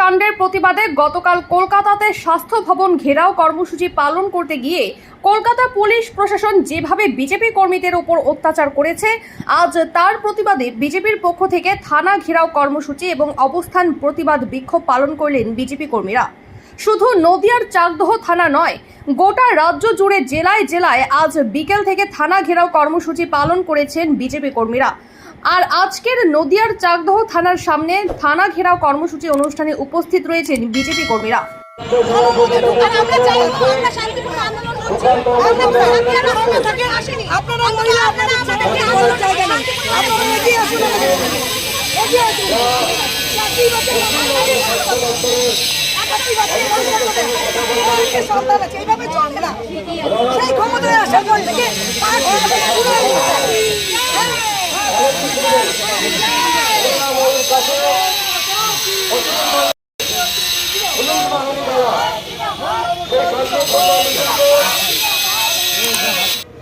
কাণ্ডের প্রতিবাদে গতকাল কলকাতাতে স্বাস্থ্য ভবন ঘেরাও কর্মসূচি পালন করতে গিয়ে কলকাতা পুলিশ প্রশাসন যেভাবে বিজেপি কর্মীদের ওপর অত্যাচার করেছে, আজ তার প্রতিবাদে বিজেপির পক্ষ থেকে থানা ঘেরাও কর্মসূচি এবং অবস্থান প্রতিবাদ বিক্ষোভ পালন করলেন বিজেপি কর্মীরা। শুধু নদিয়ার চাকদহ থানা নয়, গোটা রাজ্য জুড়ে জেলায় জেলায় আজ বিকেল থেকে থানা ঘেরাও কর্মসূচি পালন করেছেন বিজেপি কর্মীরা। আর আজকের নদিয়ার চাকদহ থানার সামনে থানা ঘেরাও কর্মসূচি অনুষ্ঠানে উপস্থিত রয়েছেন বিজেপি কর্মীরা আর আমরা চাই আমরা শান্তিপূর্ণ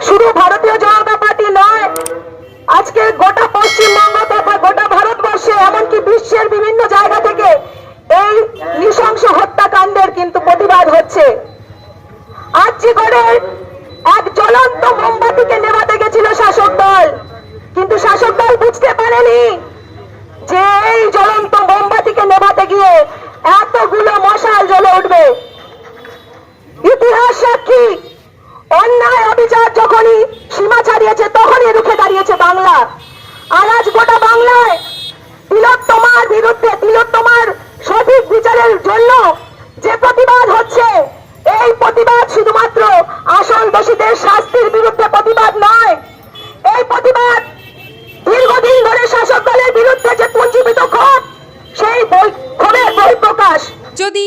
শুধু ভারতীয় জনতা পার্টি নয়, আজকে গোটা পশ্চিমবঙ্গ তথা গোটা ভারতবর্ষে, এমনকি বিশ্বের বিভিন্ন জায়গা থেকে এই নৃশংস হত্যাকাণ্ডের কিন্তু প্রতিবাদ হচ্ছে। আর্চিগড়ের এক জ্বলন্ত মোমবাতিকে নেভাতে গেছিল শাসক দল, কিন্তু শাসক দল বুঝতে পারেনি যে এই জ্বলন্ত মোমবাতিকে নেভাতে গিয়ে এতগুলো মশাল জ্বলে উঠবে ইতিহাস সাক্ষী অন্যায় অবিচার যখনই সীমা ছাড়িয়েছে, তখনই রুখে দাঁড়িয়েছে বাংলা। আর আজ গোটা বাংলায় তিলোত্তমার বিরুদ্ধে, তিলোত্তমার সঠিক বিচারের জন্য যে প্রতিবাদ হচ্ছে, এই প্রতিবাদ শুধুমাত্র আসল দোষীদের শাস্তির বিরুদ্ধে প্রতিবাদ নয়। এই প্রতিবাদ দীর্ঘদিন ধরে শাসক দলের বিরুদ্ধে যে পুঞ্জীবিত ক্ষোভ, সেই ক্ষোভের বহিঃপ্রকাশ। যদি